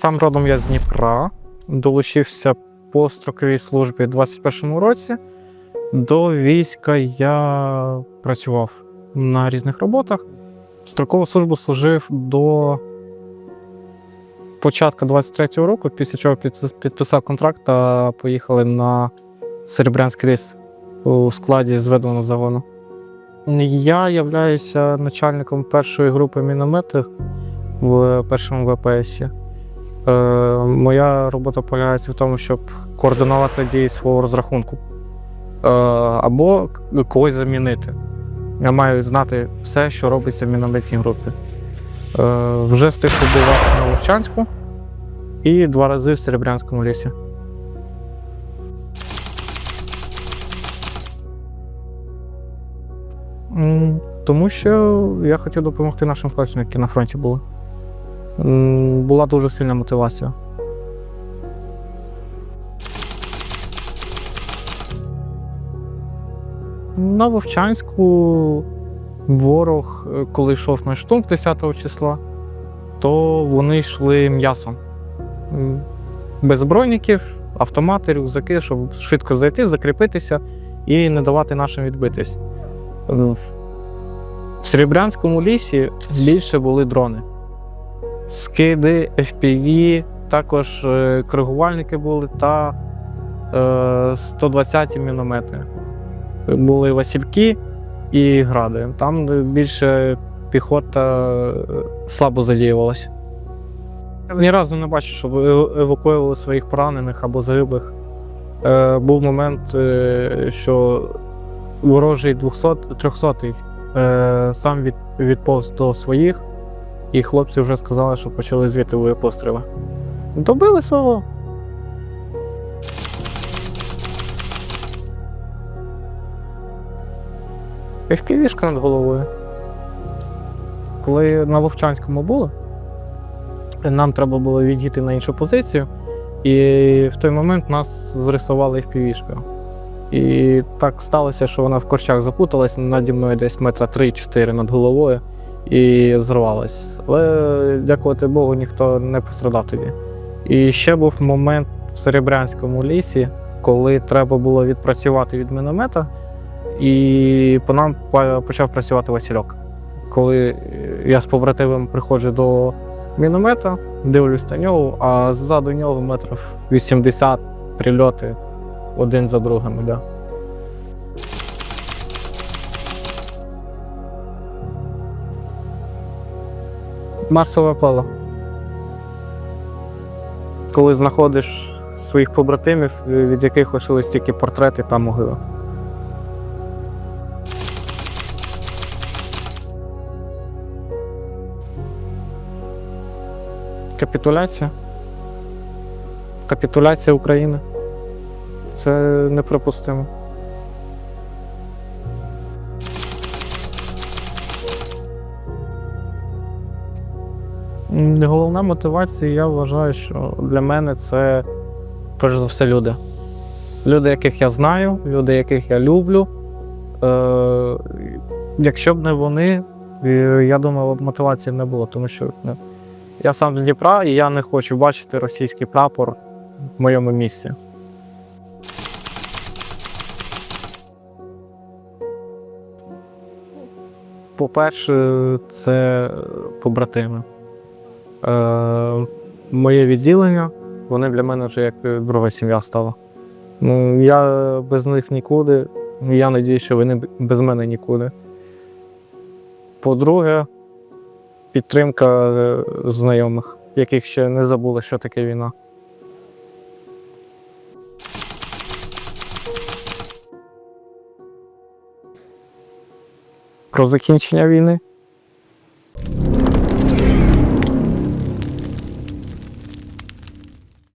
Сам родом я з Дніпра, долучився по строковій службі у 21-му році. До війська я працював на різних роботах. Строкову службу служив до початку 23-го року, після чого підписав контракт та поїхали на Серебрянський ліс у складі зведеного загону. Я являюся начальником першої групи мінометів в першому ВПС. Е, моя робота полягається в тому, щоб координувати дії свого розрахунку е, або когось замінити. Я маю знати все, що робиться в мінометній групі. Е, вже встиг побувати на Вовчанську і два рази в Серебрянському лісі. Тому що я хотів допомогти нашим хлопцям, які на фронті були. Була дуже сильна мотивація. На Вовчанську ворог, е, коли йшов на штурм 10 числа, то вони йшли м'ясом. Без броніків, автомати, рюкзаки, щоб швидко зайти, закріпитися і не давати нашим відбитись. В Серебрянському лісі більше були дрони. Скиди, FPV, також е, коригувальники були та е, 120 міномети. Були Васильки і гради. Там більше піхота е, слабо задіювалася. Ні разу не бачив, щоб е- евакуювали своїх поранених або загиблих. Е, був момент, е, що ворожий 200 300 е, сам від, відповз до своїх, і хлопці вже сказали, що почали звідти постріли. Добили свого. FPV-шка над головою. Коли на Вовчанському було, нам треба було відійти на іншу позицію, і в той момент нас зрисували FPV-шкою. І так сталося, що вона в корчах запуталась наді мною десь метра 3-4 над головою і взорвалась. Але, дякувати Богу, ніхто не пострадав тоді. І ще був момент в Серебрянському лісі, коли треба було відпрацювати від міномета, і по нам почав працювати Васильок. Коли е, я з побратимом приходжу до міномета, дивлюсь на нього, а ззаду нього метрів 80 прильоти один за другим. Да. Марсове поле. Коли знаходиш своїх побратимів, від яких лишились тільки портрети та могили. Капітуляція. Капітуляція України. Це неприпустимо. Головна мотивація, я вважаю, що для мене це перш за все люди. Люди, яких я знаю, люди, яких я люблю. Е, якщо б не вони, е, я думаю, б мотивації не було, тому що ну, я сам з Дніпра і я не хочу бачити російський прапор в моєму місці. По-перше, це побратими. Е, моє відділення, вони для мене вже як друга сім'я стала. Ну, я без них нікуди. Я надію, що вони без мене нікуди. По-друге, підтримка е, знайомих, яких ще не забули, що таке війна. Про закінчення війни